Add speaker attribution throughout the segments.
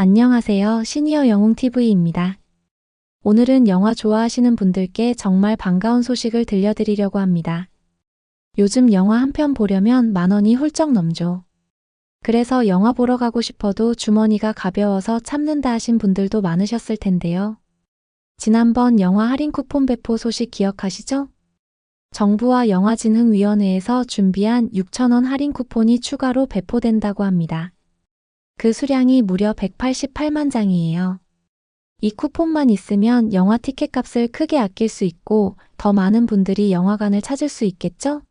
Speaker 1: 안녕하세요. 시니어 영웅TV입니다. 오늘은 영화 좋아하시는 분들께 정말 반가운 소식을 들려드리려고 합니다. 요즘 영화 한 편 보려면 만 원이 훌쩍 넘죠. 그래서 영화 보러 가고 싶어도 주머니가 가벼워서 참는다 하신 분들도 많으셨을 텐데요. 지난번 영화 할인 쿠폰 배포 소식 기억하시죠? 정부와 영화진흥위원회에서 준비한 6,000원 할인 쿠폰이 추가로 배포된다고 합니다. 그 수량이 무려 188만 장이에요. 이 쿠폰만 있으면 영화 티켓 값을 크게 아낄 수 있고 더 많은 분들이 영화관을 찾을 수 있겠죠?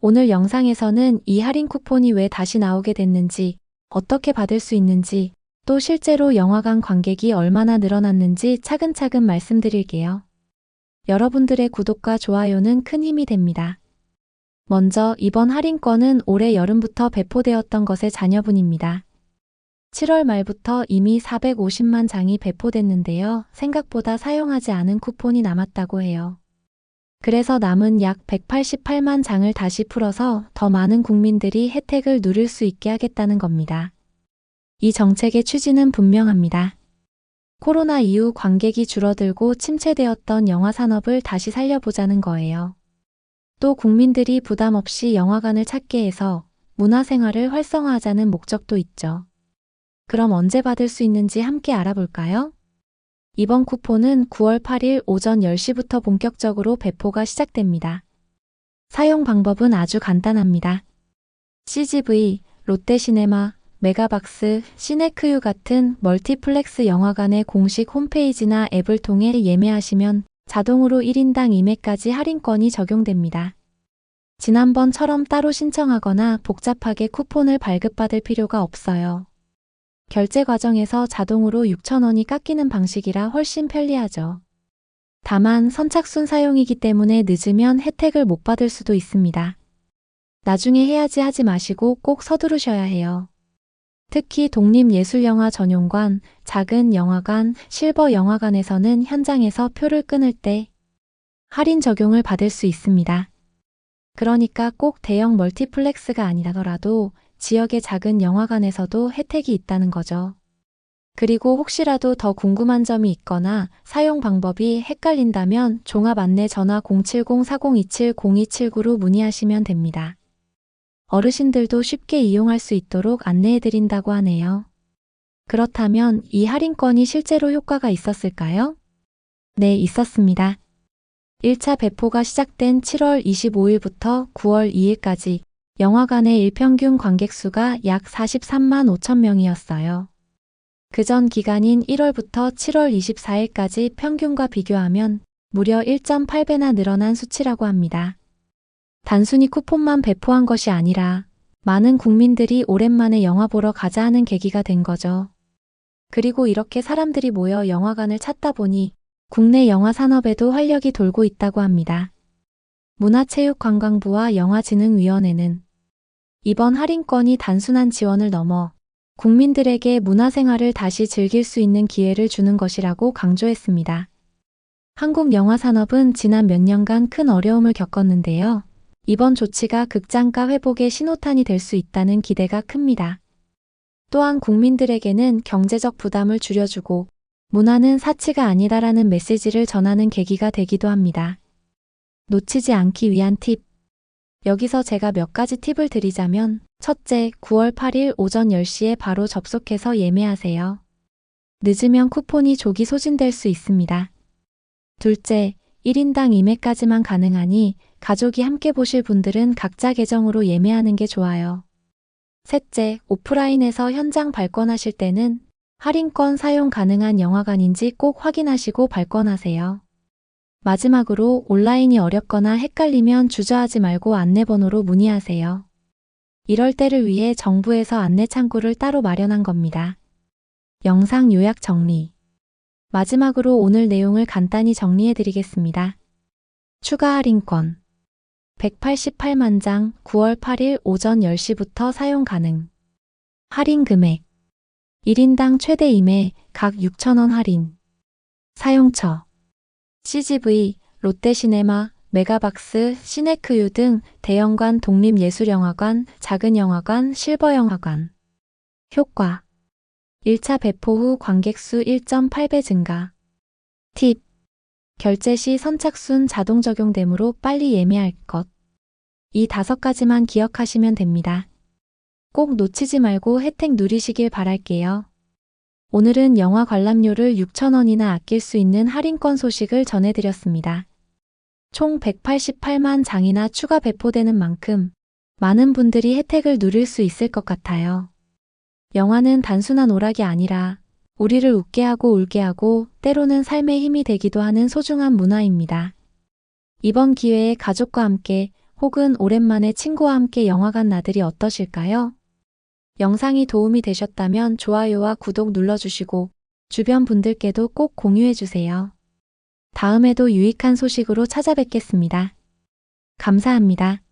Speaker 1: 오늘 영상에서는 이 할인 쿠폰이 왜 다시 나오게 됐는지, 어떻게 받을 수 있는지, 또 실제로 영화관 관객이 얼마나 늘어났는지 차근차근 말씀드릴게요. 여러분들의 구독과 좋아요는 큰 힘이 됩니다. 먼저 이번 할인권은 올해 여름부터 배포되었던 것의 자녀분입니다. 7월 말부터 이미 450만 장이 배포됐는데요. 생각보다 사용하지 않은 쿠폰이 남았다고 해요. 그래서 남은 약 188만 장을 다시 풀어서 더 많은 국민들이 혜택을 누릴 수 있게 하겠다는 겁니다. 이 정책의 취지는 분명합니다. 코로나 이후 관객이 줄어들고 침체되었던 영화 산업을 다시 살려보자는 거예요. 또 국민들이 부담 없이 영화관을 찾게 해서 문화 생활을 활성화하자는 목적도 있죠. 그럼 언제 받을 수 있는지 함께 알아볼까요? 이번 쿠폰은 9월 8일 오전 10시부터 본격적으로 배포가 시작됩니다. 사용 방법은 아주 간단합니다. CGV, 롯데시네마, 메가박스, 시네크유 같은 멀티플렉스 영화관의 공식 홈페이지나 앱을 통해 예매하시면 자동으로 1인당 2매까지 할인권이 적용됩니다. 지난번처럼 따로 신청하거나 복잡하게 쿠폰을 발급받을 필요가 없어요. 결제 과정에서 자동으로 6,000원이 깎이는 방식이라 훨씬 편리하죠. 다만 선착순 사용이기 때문에 늦으면 혜택을 못 받을 수도 있습니다. 나중에 해야지 하지 마시고 꼭 서두르셔야 해요. 특히 독립예술영화 전용관, 작은 영화관, 실버 영화관에서는 현장에서 표를 끊을 때 할인 적용을 받을 수 있습니다. 그러니까 꼭 대형 멀티플렉스가 아니라더라도 지역의 작은 영화관에서도 혜택이 있다는 거죠. 그리고 혹시라도 더 궁금한 점이 있거나 사용 방법이 헷갈린다면 종합 안내 전화 070-4027-0279로 문의하시면 됩니다. 어르신들도 쉽게 이용할 수 있도록 안내해드린다고 하네요. 그렇다면 이 할인권이 실제로 효과가 있었을까요? 네, 있었습니다. 1차 배포가 시작된 7월 25일부터 9월 2일까지 영화관의 일평균 관객수가 약 43만 5천 명이었어요. 그전 기간인 1월부터 7월 24일까지 평균과 비교하면 무려 1.8배나 늘어난 수치라고 합니다. 단순히 쿠폰만 배포한 것이 아니라 많은 국민들이 오랜만에 영화 보러 가자 하는 계기가 된 거죠. 그리고 이렇게 사람들이 모여 영화관을 찾다 보니 국내 영화 산업에도 활력이 돌고 있다고 합니다. 문화체육관광부와 영화진흥위원회는 이번 할인권이 단순한 지원을 넘어 국민들에게 문화생활을 다시 즐길 수 있는 기회를 주는 것이라고 강조했습니다. 한국 영화 산업은 지난 몇 년간 큰 어려움을 겪었는데요. 이번 조치가 극장가 회복의 신호탄이 될 수 있다는 기대가 큽니다. 또한 국민들에게는 경제적 부담을 줄여주고 문화는 사치가 아니다라는 메시지를 전하는 계기가 되기도 합니다. 놓치지 않기 위한 팁. 여기서 제가 몇 가지 팁을 드리자면 첫째, 9월 8일 오전 10시에 바로 접속해서 예매하세요. 늦으면 쿠폰이 조기 소진될 수 있습니다. 둘째, 1인당 2매까지만 가능하니 가족이 함께 보실 분들은 각자 계정으로 예매하는 게 좋아요. 셋째, 오프라인에서 현장 발권하실 때는 할인권 사용 가능한 영화관인지 꼭 확인하시고 발권하세요. 마지막으로 온라인이 어렵거나 헷갈리면 주저하지 말고 안내번호로 문의하세요. 이럴 때를 위해 정부에서 안내 창구를 따로 마련한 겁니다. 영상 요약 정리. 마지막으로 오늘 내용을 간단히 정리해 드리겠습니다. 추가 할인권. 188만 장 9월 8일 오전 10시부터 사용 가능. 할인 금액. 1인당 최대 2매 각 6,000원 할인. 사용처. CGV, 롯데시네마, 메가박스, 시네크유 등 대형관 독립예술영화관, 작은 영화관, 실버영화관. 효과 1차 배포 후 관객 수 1.8배 증가. 팁. 결제 시 선착순 자동 적용되므로 빨리 예매할 것. 이 다섯 가지만 기억하시면 됩니다. 꼭 놓치지 말고 혜택 누리시길 바랄게요. 오늘은 영화 관람료를 6,000원이나 아낄 수 있는 할인권 소식을 전해드렸습니다. 총 188만 장이나 추가 배포되는 만큼 많은 분들이 혜택을 누릴 수 있을 것 같아요. 영화는 단순한 오락이 아니라 우리를 웃게 하고 울게 하고 때로는 삶의 힘이 되기도 하는 소중한 문화입니다. 이번 기회에 가족과 함께 혹은 오랜만에 친구와 함께 영화관 나들이 어떠실까요? 영상이 도움이 되셨다면 좋아요와 구독 눌러주시고 주변 분들께도 꼭 공유해주세요. 다음에도 유익한 소식으로 찾아뵙겠습니다. 감사합니다.